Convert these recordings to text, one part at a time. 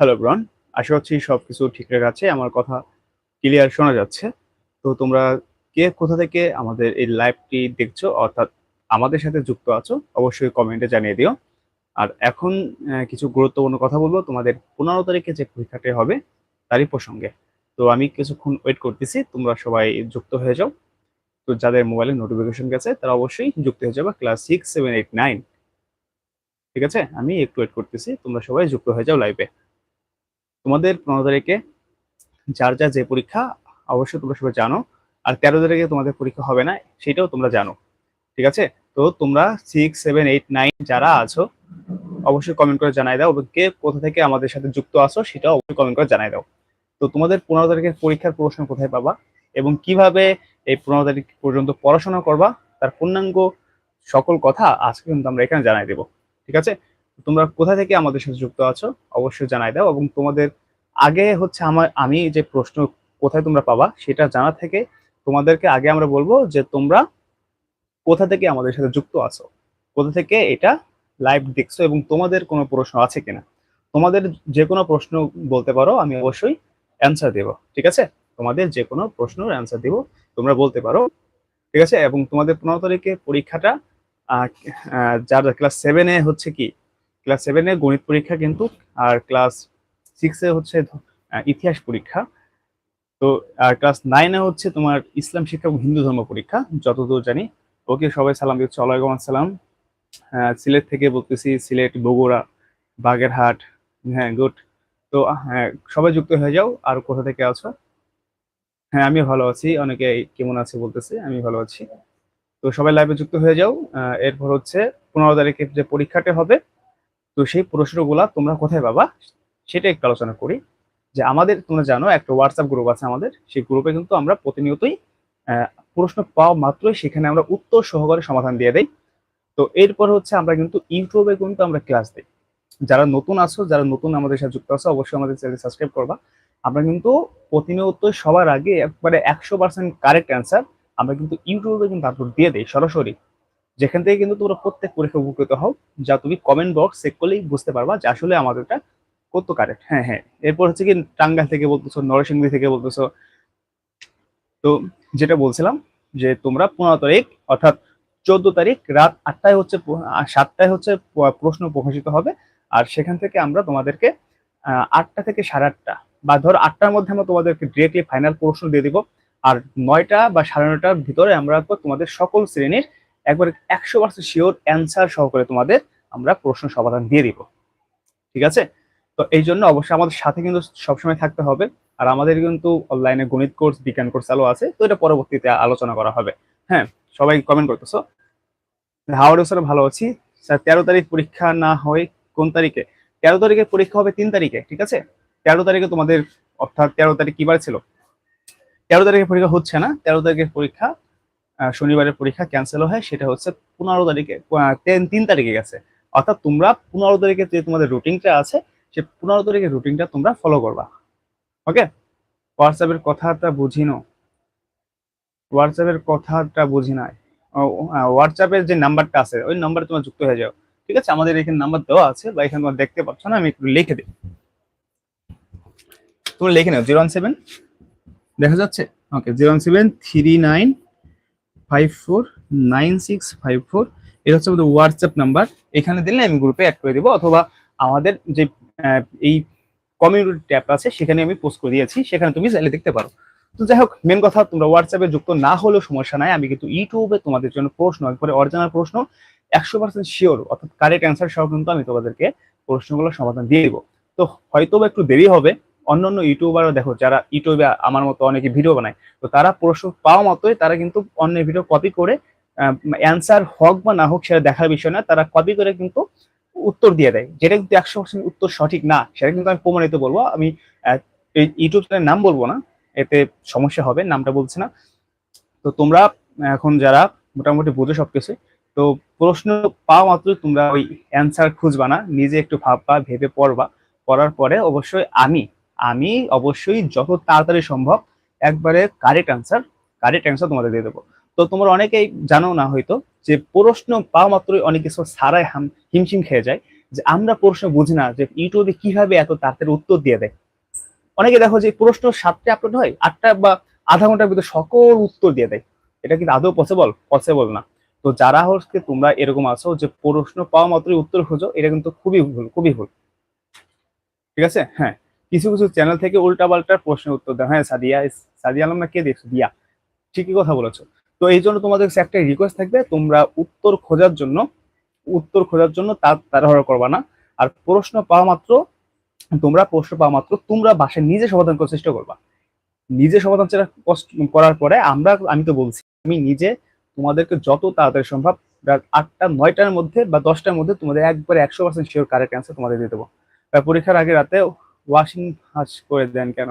Hello ব্রন আশা করছি সব কিছু ঠিকঠাক আছে। আমার কথা ক্লিয়ার শোনা যাচ্ছে। তো তোমরা কে, কোথা থেকে আমাদের এই লাইভটি দেখছ, অর্থাৎ আমাদের সাথে যুক্ত আছো, অবশ্যই কমেন্টে জানিয়ে দিও। আর এখন কিছু গুরুত্বপূর্ণ কথা বলব। তোমাদের পনেরো তারিখে যে পরীক্ষাটি হবে, তারই প্রসঙ্গে। তো আমি কিছুক্ষণ ওয়েট করতেছি। তোমরা সবাই যুক্ত হয়ে যাও। তো যাদের মোবাইলে নোটিফিকেশন গেছে, তারা অবশ্যই যুক্ত হয়ে যাবে class six seven eight nine ঠিক আছে? আমি একটু ওয়েট করতেছি। তোমরা সবাই যুক্ত হয়ে যাও লাইভে তোমাদের পনেরো তারিখে যার যা যে পরীক্ষা, অবশ্যই তোমরা সবাই জানো। আর তেরো তারিখে তোমাদের পরীক্ষা হবে না, সেটাও তোমরা জানো। ঠিক আছে? তো তোমরা সিক্স সেভেন এইট নাইন যারা আছো, অবশ্যই কমেন্ট করে জানাই দাও। কে কোথা থেকে আমাদের সাথে যুক্ত আছো, সেটাও অবশ্যই কমেন্ট করে জানাই দাও। তো তোমাদের পনেরো তারিখের পরীক্ষার প্রশ্ন কোথায় পাবা? এবং কীভাবে এই পনেরো তারিখ পর্যন্ত পড়াশোনা করবা? তার পূর্ণাঙ্গ সকল কথা আজকে কিন্তু আমরা এখানে জানাই দেবো। ঠিক আছে? তোমরা কোথা থেকে আমাদের সাথে যুক্ত আছো অবশ্যই জানাই দাও এবং তোমাদের আগে হচ্ছে আমার, আমি যে প্রশ্ন কোথায় তোমরা পাবা সেটা জানা থেকে তোমাদেরকে আগে আমরা বলব যে তোমরা কোথা থেকে আমাদের সাথে যুক্ত আছো, কোথা থেকে এটা লাইভ দেখছ এবং তোমাদের কোনো প্রশ্ন আছে কিনা। তোমাদের যে কোনো প্রশ্ন বলতে পারো, আমি অবশ্যই অ্যান্সার দেব, ঠিক আছে? তোমাদের যে কোনো প্রশ্নের অ্যান্সার দেব, তোমরা বলতে পারো, ঠিক আছে? এবং তোমাদের পনেরো তারিখে পরীক্ষাটা যার ক্লাস সেভেনে হচ্ছে কি? ক্লাস সেভেনে গণিত পরীক্ষা কিন্তু, আর ক্লাস সিক্সে হচ্ছে ইতিহাস পরীক্ষা। তো, আর ক্লাস নাইনে হচ্ছে তোমার ইসলাম শিক্ষা এবং হিন্দু ধর্ম পরীক্ষা, যতদূর জানি। ওকে, সবাই সালাম দিচ্ছি। ওয়ালাইকুম আসসালাম। সিলেট থেকে বলতেছি, সিলেট, বগুড়া, বাগেরহাট হ্যাঁ গুড। তো হ্যাঁ সবাই যুক্ত হয়ে যাও। আর কোথা থেকে আছো? হ্যাঁ আমি ভালো আছি। অনেকে কেমন আছে বলতেছে আমি ভালো আছি। তো সবাই লাইভে যুক্ত হয়ে যাও। এরপর হচ্ছে পনেরো তারিখে যে পরীক্ষাটা হবে তো সেই প্রশ্নগুলা তোমরা কোথায় পাবা, সেটা একটু আলোচনা করি। যে আমাদের, তোমরা জানো, একটা হোয়াটসঅ্যাপ গ্রুপ আছে আমাদের। সেই গ্রুপে কিন্তু আমরা প্রতিনিয়তই প্রশ্ন পাওয়া মাত্রই সেখানে আমরা উত্তর সহকারে সমাধান দিয়ে দেই। তো এরপর হচ্ছে আমরা কিন্তু ইউটিউবে কিন্তু আমরা ক্লাস দিই। যারা নতুন আছো, যারা নতুন আমাদের সাথে যুক্ত আছো, অবশ্যই আমাদের চ্যানেল সাবস্ক্রাইব করবা। আমরা কিন্তু প্রতিনিয়ত সবার আগে একবারে একশো পার্সেন্ট কারেক্ট অ্যান্সার আমরা কিন্তু ইউটিউবে কিন্তু আপলোড দিয়ে দেই, সরাসরি। যেখান থেকে কিন্তু তোমরা প্রত্যেক পরীক্ষা উপকৃত হও, যা তুমি কমেন্ট বক্স চেক করলেই বুঝতে পারবা যে আসলে আমাদেরটা কত কারেক্ট হ্যাঁ হ্যাঁ। এরপর হচ্ছে কি টাঙ্গাল থেকে বলতেছো, নরসিংদী থেকে বলতেছো। তো যেটা বলছিলাম যে তোমরা পনেরো তারিখ অর্থাৎ চোদ্দ তারিখ রাত আটটায় হচ্ছে সাতটায় হচ্ছে প্রশ্ন প্রকাশিত হবে। আর সেখান থেকে আমরা তোমাদেরকে আটটা থেকে সাড়ে আটটা বা ধরো আটটার মধ্যে আমরা তোমাদেরকে ডিরেক্টলি ফাইনাল প্রশ্ন দিয়ে দিব। আর নয়টা বা সাড়ে নয়টার ভিতরে আমরা তোমাদের সকল শ্রেণির একবার একশো পার্সেন্ট শিওর অ্যান্সার সহকারে তোমাদের আমরা প্রশ্ন সমাধান দিয়ে দিব। ঠিক আছে? তো এই জন্য অবশ্যই আমাদের সাথে কিন্তু সবসময় থাকতে হবে। আর আমাদের কিন্তু অনলাইনে গণিত কোর্স বিজ্ঞান কোর্স চালু আছে। তো এটা পরবর্তীতে আলোচনা করা হবে। হ্যাঁ সবাই কমেন্ট করতেছো। হাওয়ার স্যার ভালো আছি। স্যার তেরো তারিখ পরীক্ষা না হয় কোন তারিখে? তেরো তারিখে পরীক্ষা হবে তিন তারিখে, ঠিক আছে? তেরো তারিখে তোমাদের, অর্থাৎ তেরো তারিখ কি বার ছিল? তেরো তারিখে পরীক্ষা হচ্ছে না। তেরো তারিখের পরীক্ষা শনিবারের পরীক্ষা ক্যান্সেল হয়, সেটা হচ্ছে পনেরো তারিখে তিন- তারিখে গেছে। অর্থাৎ তোমরা পনেরো তারিখে যে তোমাদের রুটিনটা আছে, সে পনেরো তারিখের রুটিনটা তোমরা ফলো করবা। ওকে হোয়াটসঅ্যাপের কথাটা বুঝি নো। হোয়াটসঅ্যাপের কথাটা বুঝি নাই হোয়াটসঅ্যাপের যে নাম্বারটা আছে, ওই নাম্বারে তোমার যুক্ত হয়ে যাও। ঠিক আছে? আমাদের এখানে নাম্বার দেওয়া আছে, বা এখানে তোমার দেখতে পাচ্ছ না, আমি একটু লিখে দিই। তুমি লিখে নাও জিরো ওয়ান সেভেন দেখা যাচ্ছে? Okay zero one seven three nine five four nine six five four এটা হচ্ছে আমাদের হোয়াটসঅ্যাপ নাম্বার এখানে দিলে আমি গ্রুপে অ্যাড করে দিব, অথবা আমাদের যে এই কমিউনিটি ট্যাব আছে, সেখানে আমি পোস্ট করে দিয়েছি, সেখানে তুমি চাইলে দেখতে পারো। তো যাই হোক মেন কথা, তোমরা হোয়াটসঅ্যাপে যুক্ত না হলেও সমস্যা নাই। আমি কিন্তু ইউটিউবে তোমাদের জন্য প্রশ্ন, একবারে অরিজিনাল প্রশ্ন, একশো পার্সেন্ট শিওর অর্থাৎ কারেক্ট অ্যান্সার সহ কিন্তু আমি তোমাদেরকে প্রশ্নগুলো সমাধান দিয়ে দিব। তো হয়তো একটু দেরি হবে অন্যান্য ইউটিউবারও দেখো, যারা ইউটিউবে আমার মতো অনেকে ভিডিও বানায়, তো তারা প্রশ্ন পাওয়া মতোই তারা কিন্তু অন্যের ভিডিও কপি করে অ্যান্সার হোক বা না হোক সেটা দেখার বিষয় না, তারা কপি করে কিন্তু উত্তর দিয়ে দেয়। যেটা কিন্তু একশো পার্সেন্ট উত্তর সঠিক না, সেটা কিন্তু আমি প্রমাণিত বলব। আমি এই ইউটিউব চ্যানেলের নাম বলব না, এতে সমস্যা হবে, নামটা বলছি না। তো তোমরা এখন যারা মোটামুটি বুঝো সবকিছু, তো প্রশ্ন পাওয়া মাত্রই তোমরা ওই অ্যান্সার খুঁজবা না, নিজে একটু ভাববা, ভেবে পড়বা। পড়ার পরে অবশ্যই আমি আমি অবশ্যই যত তাড়াতাড়ি সম্ভব একবারে কারেক্ট অ্যান্সার কারেক্ট অ্যান্সার তোমাদের দিয়ে দেবো। তো তোমরা অনেকেই জানো না হয়তো যে প্রশ্ন পাওয়া মাত্রই অনেক কিছু সারাই হাম, হিমশিম খেয়ে যায়। যে আমরা প্রশ্ন বুঝি না যে ইউটিউবে কীভাবে এত তাড়াতাড়ি উত্তর দিয়ে দেয়। অনেকে দেখো যে প্রশ্ন সাতটা আপলোড হয়, আটটা বা আধা ঘণ্টার ভিতরে সকল উত্তর দিয়ে দেয়। এটা কিন্তু আদৌ পসিবল পসিবল না। তো যারা হচ্ছে তোমরা এরকম আছো যে প্রশ্ন পাওয়া মাত্রই উত্তর খোঁজো, এটা কিন্তু খুবই ভুল খুবই ভুল। ঠিক আছে? হ্যাঁ। কিছু কিছু চ্যানেল থেকে উল্টা পাল্টা প্রশ্নের উত্তর দেয়। হ্যাঁ সাদিয়া সাদিয়া আলম না কে দেখছ? দিয়া। ঠিকই কথা বলেছ। তো এই জন্য তোমাদের কাছে একটা রিকোয়েস্ট থাকবে, তোমরা উত্তর খোঁজার জন্য, উত্তর খোঁজার জন্য তার তাড়াহুড়ো করবা না। আর প্রশ্ন পাওয়া মাত্র, তোমরা প্রশ্ন পাওয়া মাত্র, তোমরা বাসায় নিজে সমাধান করার চেষ্টা করবা। নিজে সমাধান করার পরে আমরা, আমি তো বলছি, আমি নিজে তোমাদেরকে যত তাড়াতাড়ি সম্ভব, রাত আটটা, নয়টার মধ্যে বা দশটার মধ্যে তোমাদের একবারে একশো পার্সেন্ট শিওর কারেক্ট অ্যান্সার তোমাদের দিয়ে দেবো। পরীক্ষার আগে রাতে ওয়াশিং হাজ করে দেন কেন?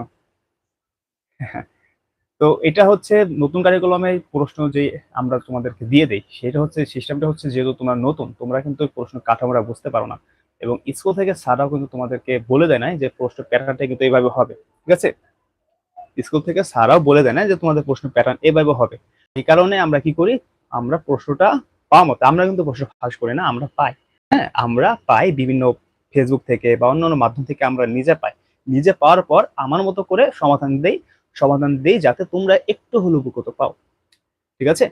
তো এটা হচ্ছে নতুন কারিকুলামে প্রশ্ন যে আমরা তোমাদেরকে দিয়ে দেই। সেটা হচ্ছে সিস্টেমটা হচ্ছে যেহেতু তোমরা নতুন, তোমরা কিন্তু প্রশ্ন কাঠামোটা বুঝতে পারো না। এবং স্কুল থেকে স্যাররাও কিন্তু তোমাদেরকে বলে দেয় না যে প্রশ্ন প্যাটার্নটা কিন্তু এইভাবে হবে, ঠিক আছে? স্কুল থেকে স্যাররাও বলে দেয় না যে তোমাদের প্রশ্ন প্যাটার্ন এভাবে হবে। এই কারণে আমরা কি করি? আমরা প্রশ্নটা পাওয়া মতো, আমরা কিন্তু প্রশ্ন ফাঁস করি না, আমরা পাই। হ্যাঁ আমরা পাই বিভিন্ন ফেসবুক থেকে বা অন্যান্য মাধ্যম থেকে আমরা নিজে পাই। নিজে পাওয়ার পর আমার মতো করে সমাধান দেই সমাধান দেই যাতে তোমরা একটু হলেও উপকৃত পাও। ঠিক আছে?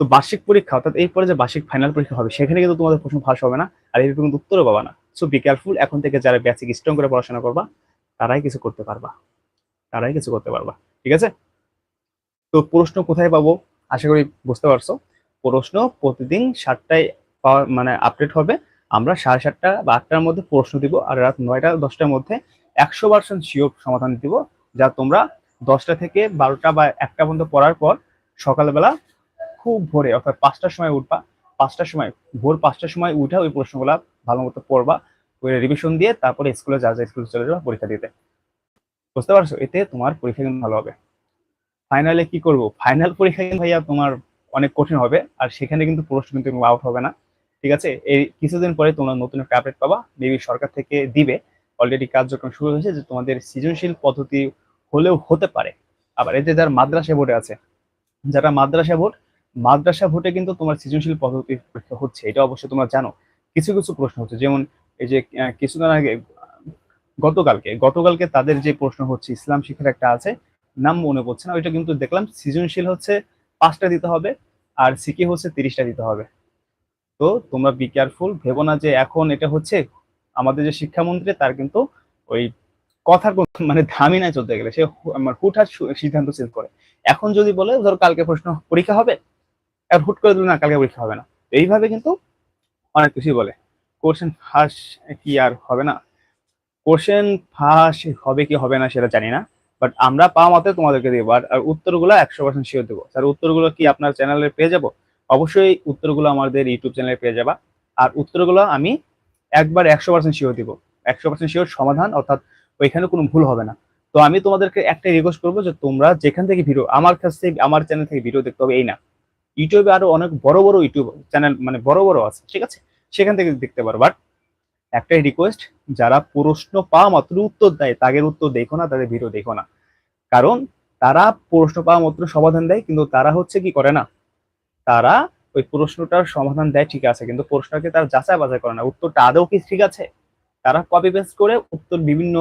তো বার্ষিক পরীক্ষা, অর্থাৎ এরপরে যে বার্ষিক ফাইনাল পরীক্ষা হবে, সেখানে কিন্তু তোমাদের প্রশ্ন ফাঁস হবে না, আর এর কিন্তু উত্তরও পাবা না। সো বি কেয়ারফুল এখন থেকে যারা বেসিক স্ট্রং করে পড়াশোনা করবা, তারাই কিছু করতে পারবা। তারাই কিছু করতে পারবা। ঠিক আছে? তো প্রশ্ন কোথায় পাবো? আশা করি বুঝতে পারছ। প্রশ্ন প্রতিদিন সাতটায় মানে আপডেট হবে। আমরা সাড়ে সাতটা বা আটটার মধ্যে প্রশ্ন দিব আর রাত নয়টা, দশটার মধ্যে একশো পার্সেন্ট শিওর সমাধান দিব, যা তোমরা দশটা থেকে বারোটা বা একটা পর্যন্ত পড়ার পর সকালবেলা খুব ভোরে, অর্থাৎ পাঁচটার সময় উঠবা, পাঁচটার সময়, ভোর পাঁচটার সময় উঠে ওই প্রশ্নগুলা ভালো মতো পড়বা, ওই রিভিশন দিয়ে তারপরে স্কুলে যা যা স্কুলে চলে যাবা পরীক্ষা দিতে। বুঝতে পারছ? এতে তোমার পরীক্ষা কিন্তু ভালো হবে। ফাইনালে কি করব? ফাইনাল পরীক্ষা কিন্তু ভাইয়া তোমার অনেক কঠিন হবে, আর সেখানে কিন্তু প্রশ্ন কিন্তু আউট হবে না। ঠিক আছে? এই কিছুদিন পরে তোমরা নতুন একটা আপডেট পাবা। মেবি সরকার থেকে দিবে। অলরেডি কার্যক্রম শুরু হয়েছে যে তোমাদের সৃজনশীল পদ্ধতি হলেও হতে পারে। আবার এতে যারা মাদ্রাসা বোর্ডে আছে, যারা মাদ্রাসা বোর্ড, মাদ্রাসা ভোটে কিন্তু তোমার সৃজনশীল পদ্ধতি পরীক্ষা হচ্ছে, এটা অবশ্যই তোমরা জানো। কিছু কিছু প্রশ্ন হচ্ছে, যেমন এই যে কিছুদিন আগে, গতকালকে গতকালকে তাদের যে প্রশ্ন হচ্ছে, ইসলাম শিক্ষার একটা আছে, নাম মনে পড়ছে না, ওইটা কিন্তু দেখলাম, সৃজনশীল হচ্ছে পাঁচটা দিতে হবে, আর সিকি হচ্ছে তিরিশটা দিতে হবে। তো তোমরা বি কেয়ারফুল ভেবো না যে এখন এটা হচ্ছে আমাদের যে শিক্ষামন্ত্রী, তার কিন্তু ওই কথার মানে দামি নাই চলতে গেলে। সে আমার হুটহাট সিদ্ধান্ত চেঞ্জ করে। এখন যদি বলে, ধরো কালকে প্রশ্ন পরীক্ষা হবে, আর হুট করে দিল না, কালকে পরীক্ষা হবে না। এইভাবে কিন্তু অনেক কিছুই বলে। কোশ্চেন ফাঁস কি আর হবে না? কোশ্চেন ফাঁস হবে কি হবে না সেটা জানি না। বাট আমরা পাওয়া মতে তোমাদেরকে দেবো। আর উত্তরগুলো একশো পার্সেন্ট শিওর দেবো। আর উত্তরগুলো কি আপনার চ্যানেলে পেয়ে যাব? অবশ্যই উত্তরগুলো আমাদের ইউটিউব চ্যানেলে পেয়ে যাবা। আর উত্তরগুলো আমি একবার একশো পার্সেন্ট শিওর দিব। একশো পার্সেন্ট শিওর সমাধান, অর্থাৎ ওইখানে কোনো ভুল হবে না। তো আমি তোমাদেরকে একটা রিকোয়েস্ট করব যে তোমরা যেখান থেকে ভিডিও আমার কাছে আমার চ্যানেল থেকে ভিডিও দেখতে হবে, এই না। ইউটিউবে আরও অনেক বড় বড় ইউটিউব চ্যানেল মানে বড় বড় আছে, ঠিক আছে? সেখান থেকে দেখতে পারো। বাট একটাই রিকোয়েস্ট যারা প্রশ্ন পাওয়া মাত্র উত্তর দেয়, তাদের উত্তর দেখো না, তাদের ভিডিও দেখো না। কারণ তারা প্রশ্ন পাওয়া মাত্র সমাধান দেয়, কিন্তু তারা হচ্ছে কি করে না? তারা ওই প্রশ্নটার সমাধান দেয়, ঠিক আছে। কিন্তু প্রশ্নকে তারা যাচাই বাছাই করে না। উত্তরটা আদৌ কি ঠিক আছে? তারা কপি পেস্ট করে উত্তর বিভিন্ন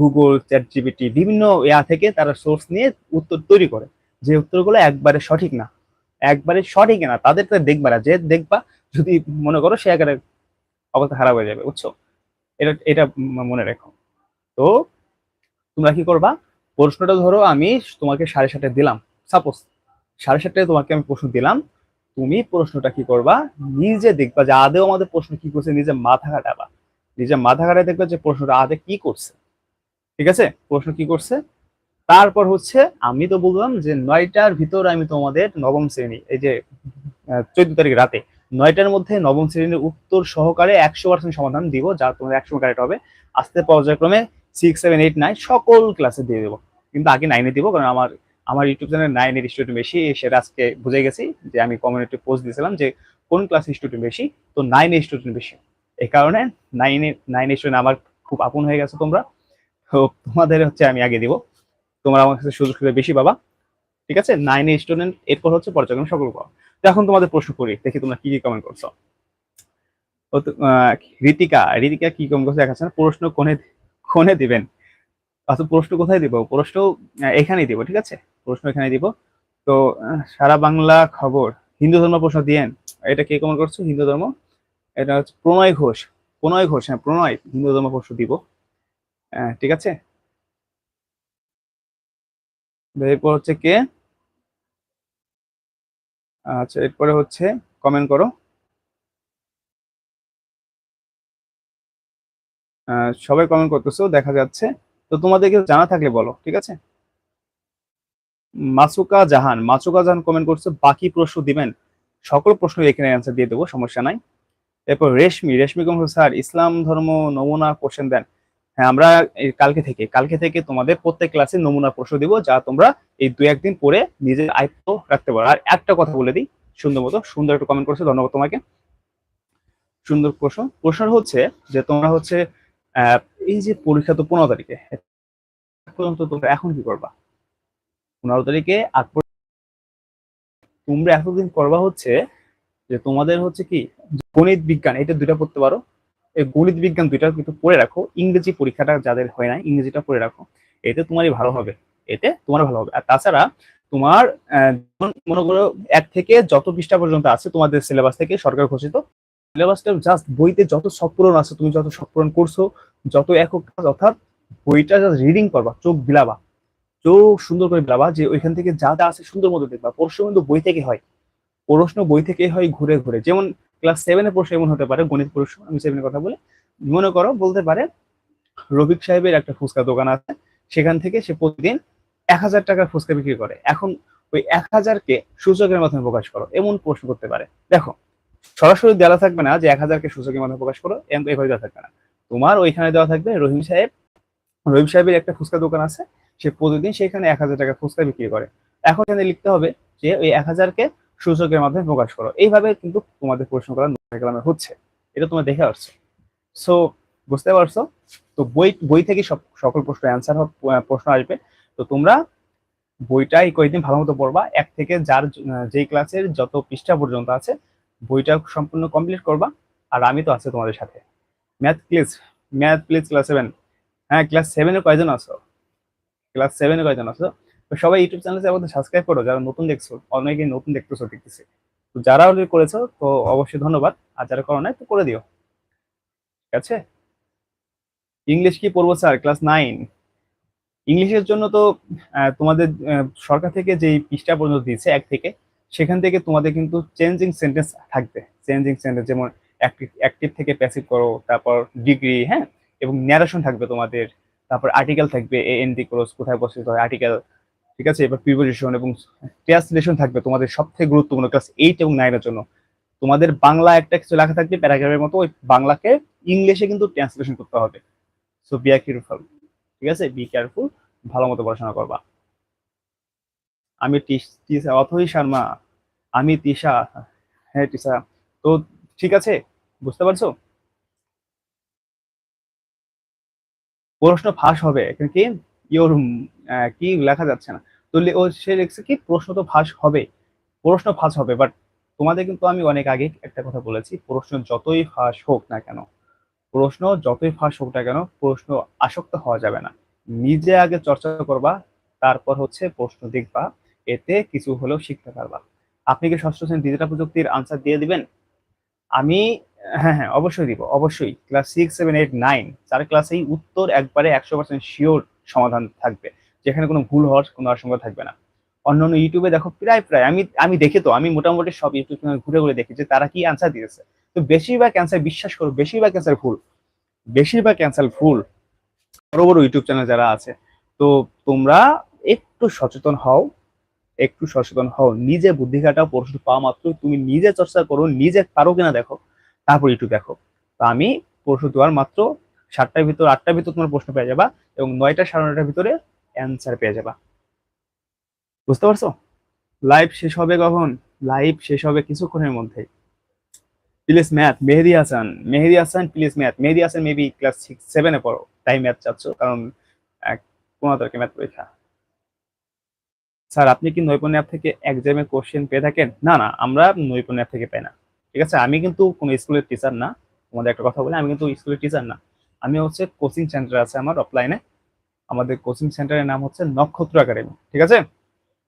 গুগল চ্যাট জিবিটি বিভিন্ন ইয়া থেকে তারা সোর্স নিয়ে উত্তর তৈরি করে যে উত্তরগুলো একবারে সঠিক না। একবারে সঠিক না তাদেরটা দেখবা না। যে দেখবা, যদি মনে করো সে একেবারে অবস্থা খারাপ হয়ে যাবে, বুঝছ? এটা এটা মনে রেখো। তো তোমরা কি করবা? প্রশ্নটা ধরো, আমি তোমাকে সাড়ে সাতটায় দিলাম। সাপোজ সাড়ে সাতটায় তোমাকে আমি প্রশ্ন দিলাম, তুমি প্রশ্নটা কি করবা? নিজে দেখবা যে আদেও আমাদের প্রশ্ন কি করছে নিজে মাথা কাটাবা। নিজে মাথা কাটায় দেখবা যে প্রশ্নটা আদে কি করছে। ঠিক আছে? প্রশ্ন কি করছে? তারপর হচ্ছে আমি তো বললাম যে নয়টার ভিতর আমি তোমাদের নবম শ্রেণি, এই যে চোদ্দ তারিখ রাতে, নয়টার মধ্যে নবম শ্রেণির উত্তর সহকারে একশো পার্সেন্ট সমাধান দিব, যা তোমাদের একশো কারেক্ট হবে। আস্তে পর্যায়ক্রমে সিক্স সেভেন এইট নাইন সকল ক্লাসে দিয়ে দেবো। কিন্তু আগে নাইনে দিব, কারণ আমার আমার ইউটিউব চ্যানেল নাইনের স্টুডেন্ট বেশি, সেটা আজকে বুঝে গেছি যে আমি কমিউনিটি পোস্ট দিয়েছিলাম যে কোন ক্লাসের স্টুডেন্ট বেশি, তো নাইনের স্টুডেন্ট বেশি। এই কারণে নাইনে নাইন স্টুডেন্ট আমার খুব আপন হয়ে গেছে তোমরা। তো তোমাদের হচ্ছে আমি আগে দিব। তোমরা আমার কাছে সুযোগ সুবিধা বেশি পাবা। ঠিক আছে? নাইনের স্টুডেন্ট এরপর হচ্ছে পর্যায়ক্রমে সকল পাওয়া তো এখন তোমাদের প্রশ্ন করি, দেখি তোমরা কি কি কমেন্ট করছ। ঋতিকা ঋতিকা কি কম করছে দেখাচ্ছে প্রশ্ন কোনে কোনে দিবেন। আচ্ছা প্রশ্ন কোথায় দিব? প্রশ্ন এখানেই দিব, ঠিক আছে? প্রশ্ন এখানে দিব। তো সারা বাংলা খবর, হিন্দু ধর্ম প্রশ্ন দিয়েন এটা কে কমেন্ট করছ? হিন্দু ধর্ম। এটা হচ্ছে প্রণয় ঘোষ। প্রণয় ঘোষ হ্যাঁ প্রণয় হিন্দু ধর্ম প্রশ্ন দিব। ঠিক আছে? এরপর হচ্ছে কে? আচ্ছা এরপরে হচ্ছে কমেন্ট করো। সবাই কমেন্ট করতেছো, দেখা যাচ্ছে। তো তোমাদেরকে জানা থাকলে বলো, ঠিক আছে? মাসুকা জাহান মাসুকা জাহান কমেন্ট করছে, বাকি প্রশ্ন দিবেন, সকল প্রশ্ন এখানে অ্যান্সার দিয়ে দেবো, সমস্যা নাই। এরপর রেশমি রেশমি কমেন্ট স্যার, ইসলাম ধর্ম নমুনা কোশ্চেন দেন। হ্যাঁ আমরা কালকে থেকে কালকে থেকে তোমাদের প্রত্যেক ক্লাসে নমুনা প্রশ্ন দিব, যা তোমরা এই দু একদিন পরে নিজের আয়ত্ত রাখতে পারো। আর একটা কথা বলে দিই, সুন্দর মতো, সুন্দর একটু কমেন্ট করছে, ধন্যবাদ তোমাকে। সুন্দর প্রশ্ন প্রশ্ন হচ্ছে যে তোমরা হচ্ছে এই যে পরীক্ষা তো পনেরো তারিখে পর্যন্ত তোমরা এখন কি করবা? পনেরো তারিখে আগ তোমরা এতদিন করবা হচ্ছে যে তোমাদের হচ্ছে কি গণিত বিজ্ঞান, এটা দুইটা পড়তে পারো। এই গণিত বিজ্ঞান দুইটা কিন্তু পড়ে রাখো। ইংরেজি পরীক্ষাটা যাদের হয় না ইংরেজিটা পড়ে রাখো। এতে তোমারই ভালো হবে। এতে তোমার ভালো হবে। আর তাছাড়া তোমার মনে করো এক থেকে যত পৃষ্ঠা পর্যন্ত আছে তোমাদের সিলেবাস থেকে সরকার ঘোষিত সিলেবাসটা জাস্ট বইতে যত সব পূরণ আছে, তুমি যত সব পূরণ করছ, যত একক অর্থাৎ বইটা জাস্ট রিডিং করবা, চোখ বিলাবা। চোখ সুন্দর করে বিলাবা যে ওইখান থেকে যা যা আছে সুন্দর মতো দেখবা। প্রশ্ন কিন্তু বই থেকে হয়। প্রশ্ন বই থেকে হয় ঘুরে ঘুরে। যেমন ক্লাস সেভেনের প্রশ্ন এমন হতে পারে, গণিত প্রশ্ন, আমি সেভেনের কথা বলে। মনে করো, বলতে পারে রবিক সাহেবের একটা ফুচকা দোকান আছে। সেখান থেকে সে প্রতিদিন এক হাজার টাকার ফুচকা বিক্রি করে। এখন ওই এক হাজারকে সূচকের মাধ্যমে প্রকাশ করো, এমন প্রশ্ন করতে পারে। দেখো, সরাসরি দেওয়া থাকবে না যে এক হাজারকে সূচকের মাধ্যমে প্রকাশ করো, এম এভাবে দেওয়া থাকবে না। তোমার ওইখানে দেওয়া থাকবে রহিম সাহেব। রহিম সাহেবের একটা ফুচকা দোকান আছে। সে প্রতিদিন সেখানে এক হাজার টাকা ফুচকা বিক্রি করে। এখন এখানে লিখতে হবে যে ওই এক হাজারকে সূচকের মাধ্যমে প্রকাশ করো। এইভাবে কিন্তু তোমাদের প্রশ্ন করা হচ্ছে। এটা তোমরা দেখে আসছো। সো বুঝতে পারছ? তো বই বই থেকে সব, সকল প্রশ্ন অ্যান্সার প্রশ্ন আসবে। তো তোমরা বইটা এই কয়েকদিন ভালো মতো পড়বা। এক থেকে যার যেই ক্লাসের যত পৃষ্ঠা পর্যন্ত আছে, বইটা সম্পূর্ণ কমপ্লিট করবা। আর আমি তো আছি তোমাদের সাথে। Math please math please class seven হ্যাঁ ক্লাস সেভেনের কয়জন আছো? ক্লাস সেভেনে কয়জন আছো? তো সবাই ইউটিউব চ্যানেলে আমাদের সাবস্ক্রাইব করো, যারা নতুন দেখছ অনেকে নতুন দেখতেছো দেখতেছি। তো যারা অলরেডি করেছ, তো অবশ্যই ধন্যবাদ। আর যারা করো নাই, তো করে দিও। ঠিক আছে? ইংলিশ কি পড়ব স্যার? ক্লাস নাইন ইংলিশের জন্য তো তোমাদের সরকার থেকে যেই পৃষ্ঠা পর্যন্ত দিয়েছে, এক থেকে, সেখান থেকে তোমাদের কিন্তু চেঞ্জিং সেন্টেন্স থাকবে। চেঞ্জিং সেন্টেন্স যেমন অ্যাক্টিভ অ্যাক্টিভ থেকে প্যাসিভ করো, তারপর ডিগ্রি হ্যাঁ? এবং ন্যারেশন থাকবে তোমাদের। তারপর আর্টিকেল থাকবে এ এন ডি ক্রস কোথায় বসে হয় আর্টিকেল ঠিক আছে? এবার প্রিপোজিশন এবং ট্রান্সলেশন থাকবে তোমাদের সব থেকে গুরুত্বপূর্ণ ক্লাস এইট এবং নাইনের জন্য। তোমাদের বাংলা একটা কিছু লেখা থাকবে প্যারাগ্রাফের মতো ওই বাংলাকে ইংলিশে কিন্তু ট্রান্সলেশন করতে হবে। সো বি কেয়ারফুল ঠিক আছে? বি কেয়ারফুল ভালো মতো পড়াশোনা করবা। আমি টিসা, অথই শর্মা। আমি তিশা হ্যাঁ টিসা। তো, ঠিক আছে? বুঝতে পারছ? প্রশ্ন ফাঁস হবে, এখানে কি? ইওর কি লেখা যাচ্ছে না। তো ও, সে লিখছে কি, প্রশ্ন তো ফাঁস হবে, প্রশ্ন ফাঁস হবে বাট তোমাদের কিন্তু আমি অনেক আগে একটা কথা বলেছি, প্রশ্ন যতই ফাঁস হোক না কেন, প্রশ্ন যতই ফাঁস হোক না কেন, প্রশ্ন আসক্ত হওয়া যাবে না। নিজে আগে চর্চা করবা, তারপর হচ্ছে প্রশ্ন দেখবা, এতে কিছু হলেও শিখতে পারবা। আপনি কি ষষ্ঠ শ্রেণি ডিজিটাল প্রযুক্তির আনসার দিয়ে দিবেন? আমি হ্যাঁ হ্যাঁ অবশ্যই দিব, অবশ্যই। Class six seven eight nine চার ক্লাসেই উত্তর একবারে একশো পার্সেন্ট শিওর সমাধান থাকবে। যেখানে কোনো ভুল হওয়ার, কোনো আশঙ্কা থাকবে না। অন্যান্য ইউটিউবে দেখো প্রায় প্রায়, আমি আমি দেখি তো, আমি মোটামুটি সব ইউটিউব চ্যানেল ঘুরে ঘুরে দেখি যে তারা কি আনসার দিয়েছে। তো বেশিরভাগ অ্যান্সার বিশ্বাস করো, বেশিরভাগ অ্যান্সার ভুল। বেশিরভাগ অ্যান্সার ভুল। বড় বড় ইউটিউব চ্যানেল যারা আছে, তো তোমরা একটু সচেতন হও, একটু সচেতন হও। নিজে বুদ্ধি খাটাও, প্রশ্ন পাওয়া মাত্র তুমি নিজে চর্চা করো, নিজে পারো কিনা দেখো। তারপর ইউটিউব দেখো। তো আমি প্রশ্ন দেওয়ার মাত্র সাতটার ভিতর, আটটার ভিতর তোমার প্রশ্ন পেয়ে যাবা এবং নয়টা সাড়ে নয়টার ভিতরে অ্যান্সার পেয়ে যাবা। বুঝতে পারছ? লাইভ শেষ হবে কখন? লাইভ শেষ হবে কিছুক্ষণের মধ্যে। Please math Mehedi Hasan Mehedi Hasan please math Mehedi Hasan maybe class six সেভেনে পড়ো। তাই ম্যাথ চাচ্ছ, কারণ পনেরো তারিখে ম্যাথ পরীক্ষা। স্যার আপনি কি নৈপুণ্য অ্যাপ থেকে এক্সামের কোশ্চেন পেয়ে থাকেন? না না, আমরা নৈপুণ্য অ্যাপ থেকে পাই না। ঠিক আছে? আমি কিন্তু কোনো স্কুলের টিচার না। তোমাদের একটা কথা বলি, আমি কিন্তু স্কুলের টিচার না। আমি হচ্ছে কোচিং সেন্টার আছে আমার অফলাইনে আমাদের কোচিং সেন্টারের নাম হচ্ছে নক্ষত্র একাডেমি ঠিক আছে?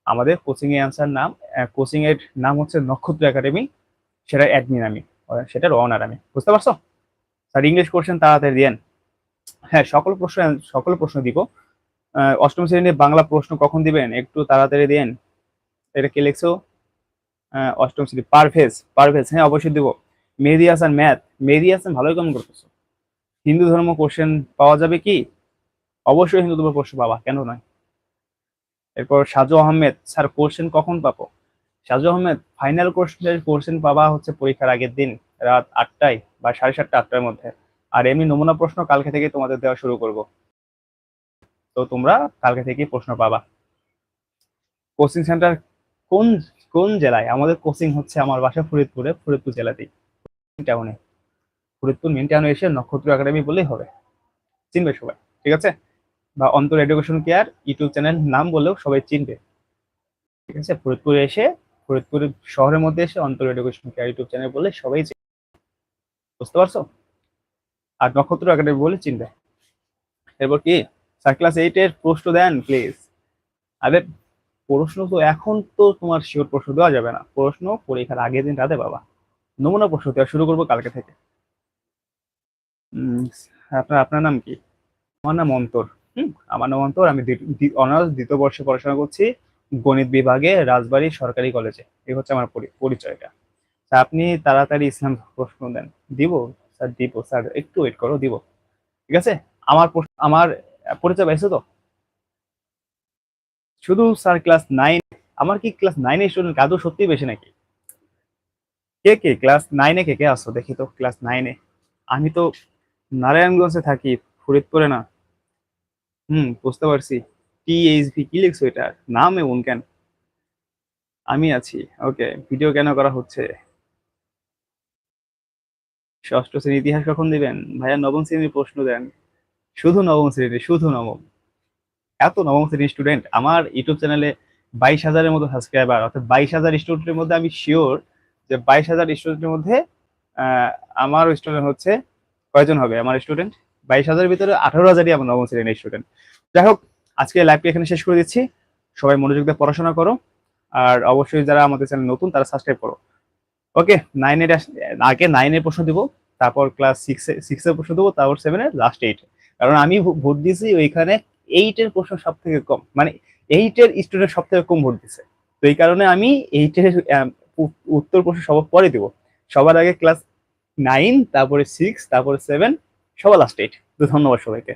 আমাদের কোচিং এর আনসার নাম কোচিং এর নাম হচ্ছে নক্ষত্র একাডেমি সেটা অ্যাডমিন আমি সেটার অনার আমি। বুঝতে পারছ? স্যার ইংলিশ কোশ্চেন তাড়াতাড়ি দিয়েন হ্যাঁ সকল প্রশ্ন সকল প্রশ্ন দিব। অষ্টম শ্রেণির বাংলা প্রশ্ন কখন দিবেন? একটু তাড়াতাড়ি দিন। এটা কে লিখছো? অষ্টম শ্রেণি, পারভেজ পারভেজ হ্যাঁ অবশ্যই দিব। মেহেদি হাসান, ম্যাথ। মেহেদি হাসান ভালোই কম করতেছো। হিন্দু ধর্ম কোশ্চেন পাওয়া যাবে কি? অবশ্যই হিন্দু ধর্ম প্রশ্ন পাবা, কেন নয়? এরপর সাজু আহমেদ, স্যার কোশ্চেন কখন পাবো? সাজু আহমেদ ফাইনাল কোশ্চেনের কোশ্চেন পাবা হচ্ছে পরীক্ষার আগের দিন, রাত আটটায় বা সাড়ে সাতটা, আটটার মধ্যে। আর এমনি নমুনা প্রশ্ন কালকে থেকে তোমাদের দেওয়া শুরু করব। তো তোমরা কালকে থেকেই প্রশ্ন পাবা। কোচিং সেন্টার কোন কোন জেলায়? আমাদের কোচিং হচ্ছে আমার বাসা ফরিদপুরে, ফরিদপুর জেলাতেই। টাউনে ফরিদপুর মেন টাউনে এসে নক্ষত্র একাডেমি বললেই হবে। চিনবে সবাই, ঠিক আছে? বা অন্তর এডুকেশন কেয়ার ইউটিউব চ্যানেল নাম বললেও সবাই চিনবে। ঠিক আছে? ফরিদপুরে এসে, ফরিদপুর শহরের মধ্যে এসে অন্তর এডুকেশন কেয়ার ইউটিউব চ্যানেল বললে সবাই বুঝতে পারছ? আর নক্ষত্র একাডেমি বলে চিনবে। এরপর কি? স্যার ক্লাস এইট এর প্রশ্ন দেন প্লিজ আরে প্রশ্ন তো এখন তো তোমার শিওর প্রশ্ন দেওয়া যাবে না। প্রশ্ন পরীক্ষার আগের দিন রাতে বাবা। নমুনা প্রশ্ন দেওয়া শুরু করব কালকে থেকে। আপনার আপনার নাম কি? আমার নাম অন্তর। হুম, আমার নাম অন্তর। আমি অনার্স দ্বিতীয় বর্ষে পড়াশোনা করছি গণিত বিভাগে রাজবাড়ী সরকারি কলেজে। এই হচ্ছে আমার পরি- পরিচয়টা। তা আপনি তাড়াতাড়ি ইসলাম প্রশ্ন দেন। দিব? স্যার দিব। স্যার, একটু ওয়েট করো, দিব। ঠিক আছে? আমার আমার পরিচয় পাইছো তো? শুধু স্যার ক্লাস নাইন, আমার কি ক্লাস নাইনে স্টুডেন্ট কাদু সত্যি বেশি নাকি? কে কে ক্লাস নাইনে কে কে আসো? দেখি তো ক্লাস নাইনে। আমি তো নারায়ণগঞ্জে থাকি, ফরিদপুরে না। হুম, বুঝতে পারছি। টিএইচভি কি লিখছো এটা? নাম এমন কেন? আমি আছি, ওকে। ভিডিও কেন করা হচ্ছে? ষষ্ঠ শ্রেণির ইতিহাস কখন দিবেন? ভাইয়া নবম শ্রেণির প্রশ্ন দেন। শুধু নবম শ্রেণি শুধু নবম। এত নবম শ্রেণির স্টুডেন্ট আমার ইউটিউব চ্যানেলে বাইশ হাজারের মতো সাবস্ক্রাইবার অর্থাৎ বাইশ হাজার স্টুডেন্টের মধ্যে আমি শিওর যে বাইশ হাজার স্টুডেন্টের মধ্যে আমার স্টুডেন্ট হচ্ছে কয়জন হবে? আমার স্টুডেন্ট বাইশ হাজারের ভিতরে আঠারো হাজারই আমার নবম শ্রেণির স্টুডেন্ট যাই হোক, আজকে লাইভটি এখানে শেষ করে দিচ্ছি। সবাই মনোযোগ দিয়ে পড়াশোনা করো। আর অবশ্যই যারা আমাদের চ্যানেল নতুন, তারা সাবস্ক্রাইব করো। ওকে নাইনের আগে নাইনের প্রশ্ন দিব, তারপর ক্লাস সিক্সে সিক্সের প্রশ্ন দেবো, তারপর সেভেনের লাস্ট এইট কারণ আমি ভোট দিয়েছি ওইখানে এইটের প্রশ্ন সব থেকে কম। মানে এইটের স্টুডেন্ট সব থেকে কম ভোট দিছে। তো এই কারণে আমি এইটের উত্তর প্রশ্ন সবার পরে দিব। সবার আগে ক্লাস নাইন তারপরে সিক্স তারপরে সেভেন সবার লাস্ট এইট তো ধন্যবাদ সবাইকে।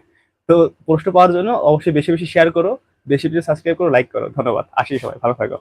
তো প্রশ্ন পাওয়ার জন্য অবশ্যই বেশি বেশি শেয়ার করো, বেশি বেশি সাবস্ক্রাইব করো লাইক করো। ধন্যবাদ। আসি সবাই। ভালো থাকো।